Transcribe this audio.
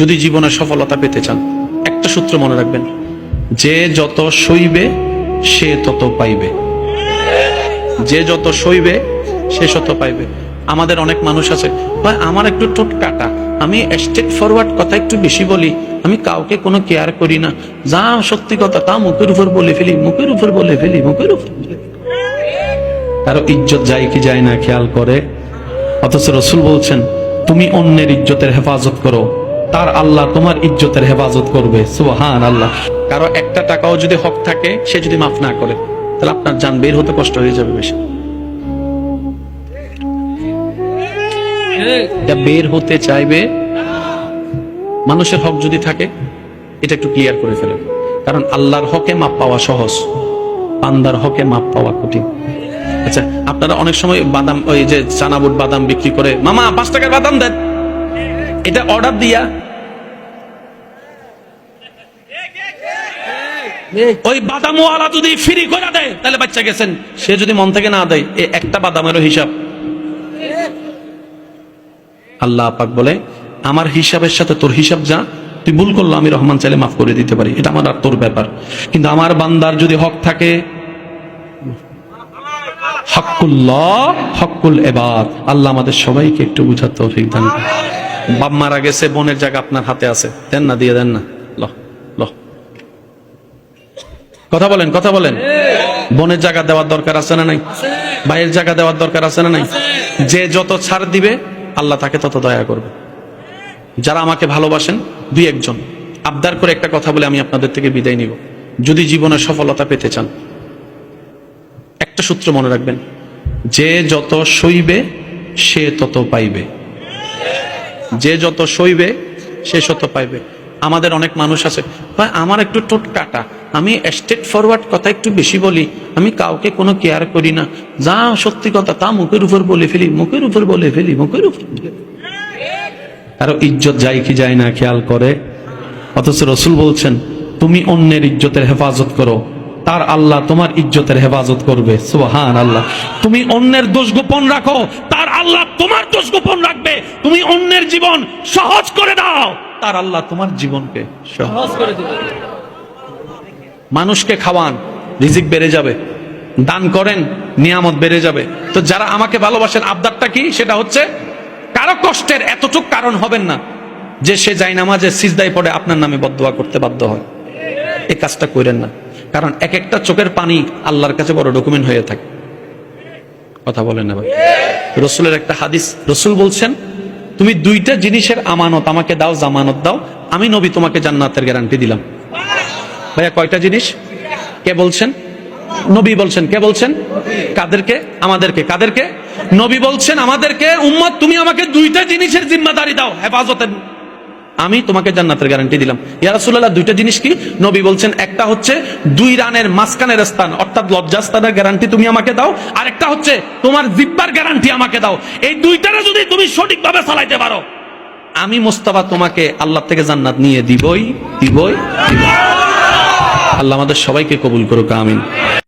যদি জীবনে সফলতা পেতে চান, একটা সূত্র মনে রাখবেন, যে যত সইবে, সে তত পাইবে। যে যত সইবে, সে তত পাইবে। আমাদের অনেক মানুষ আছে, ভাই, আমার একটু টোট কাটা, আমি স্টেট ফরওয়ার্ড কথা একটু বেশি বলি, আমি কাউকে কোনো কেয়ার করি না। যা সত্যি কথা, তা মুখের উপর বলে ফেলি, মুখের উপর বলে ফেলি, মুখের উপর। কারও ইজ্জত যায় কি যায় না, খেয়াল করে। অথচ রসুল বলছেন, তুমি অন্যের ইজ্জতের হেফাজত করো তার আল্লাহ তোমার ইজ্জতের হেফাজত করবে। সুবহান আল্লাহ কারও একটা টাকাও যদি হক থাকে, সে যদি মাফ না করে, তাহলে আপনার যান বের হতে কষ্ট হয়ে যাবে বেশি। বের হতে চাইবে, মানুষের হক যদি থাকে, এটা একটু ক্লিয়ার করে ফেলেন। কারণ আল্লাহর হকে মাপ পাওয়া সহজ পান্দার হকে মাপ পাওয়া কঠিন। আচ্ছা আপনারা অনেক সময় বাদাম, ওই যে চানাবুট বাদাম বিক্রি করে, মামা, পাঁচ টাকার বাদাম দেন। এটা অর্ডার দিয়া ওই বাদামওয়ালা যদি ফ্রি করে দেয়, তাহলে বাচ্চা গেছেন। সে যদি মন থেকে না দেয়, এ একটা বাদামেরও হিসাব। আল্লাহ পাক বলে, আমার হিসাবের সাথে তোর হিসাব যা, তুই ভুল করল আমি রহমান চাইলে মাফ করে দিতে পারি। এটা আমার আর তোর ব্যাপার। কিন্তু আমার বান্দার যদি হক থাকে এবার আল্লাহ আমাদের সবাইকে একটু বুঝার তৌফিক বাপ মারা গেছে, বোনের জায়গা আপনার হাতে আছে। দেন না, দিয়ে দেন না। কথা বলেন কথা বলেন। বোনের জায়গা দেওয়ার দরকার আছে না নাই? ভাইয়ের জায়গা দেওয়ার দরকার আছে না নাই? যে যত ছাড় দিবে আল্লাহ তাকে তত দয়া করবে। যারা আমাকে ভালোবাসেন দুই একজন। আবদার করে একটা কথা বলে আমি আপনাদের থেকে বিদায় নিব। যদি জীবনে সফলতা পেতে চান একটা সূত্র মনে রাখবেন যে যত সইবে সে তত পাইবে। যে যত সইবে সে তত পাইবে। আমাদের অনেক মানুষ আছে ভাই আমার একটু টোট কাটা। আমি স্টেট ফরওয়ার্ড কথা একটু বেশি বলি, আমি কাউকে কোনো কেয়ার করি না। যা সত্যি কথা তা মুখের উপর বলে ফেলি, মুখের উপর বলে ফেলি, মুখের উপর কারও ইজ্জত যায় কি যায় না খেয়াল করে। অথচ রসুল বলছেন, তুমি অন্যের ইজ্জতের হেফাজত করো। তার আল্লাহ তোমার ইজ্জতের হেফাজত করবে। সুবহান আল্লাহ তুমি অন্যের দোষ গোপন রাখো, তার আল্লাহ তোমার দোষ গোপন রাখবে। তুমি অন্যের জীবন সহজ করে দাও, তার আল্লাহ তোমার জীবনকে সহজ করে দেবে। মানুষকে খাওয়ান, রিজিক বেড়ে যাবে। দান করেন, নিয়ামত বেড়ে যাবে। তো যারা আমাকে ভালোবাসেন, আবদারটা কি? সেটা হচ্ছে, কারও কষ্টের এতটুক কারণ হবেন না যে সে যাই নামাজে সিজদায় পড়ে আপনার নামে বদোয়া করতে বাধ্য হয়। এই কাজটা করেন না। কারণ এক একটা চোখের পানি আল্লাহর কাছে বড় ডকুমেন্ট হয়ে থাকে। কথা বলেন না ভাই। রসুলের একটা হাদিস, রসুল বলছেন, তুমি দুইটা জিনিসের আমানত আমাকে দাও, জামানত দাও, আমি নবী তোমাকে জান্নাতের গ্যারান্টি দিলাম। ভাইয়া, কয়টা জিনিস? কে বলছেন? নবী বলছেন। কে বলছেন? কাদেরকে? আমাদেরকে। কাদেরকে? নবী বলছেন, আমাদেরকে, উম্মত, তুমি আমাকে দুইটা জিনিসের জিম্মাদারি দাও, হেফাজতের। আমি তোমাকে জান্নাতের গ্যারান্টি দিলাম। ইয়া রাসূলুল্লাহ, দুইটা জিনিস কি? নবী বলছেন, একটা হচ্ছে দুই রানের মাঝখানের স্থান, অর্থাৎ লজ্জাস্থানের গ্যারান্টি তুমি আমাকে দাও আর একটা হচ্ছে তোমার জিব্বার গ্যারান্টি আমাকে দাও। এই দুইটারে যদি তুমি সঠিকভাবে চালাইতে পারো। আমি মোস্তাফা তোমাকে আল্লাহ থেকে জান্নাত নিয়ে দিবই দিবই দিবই। আল্লাহ আমাদের সবাইকে কবুল করুক আমিন।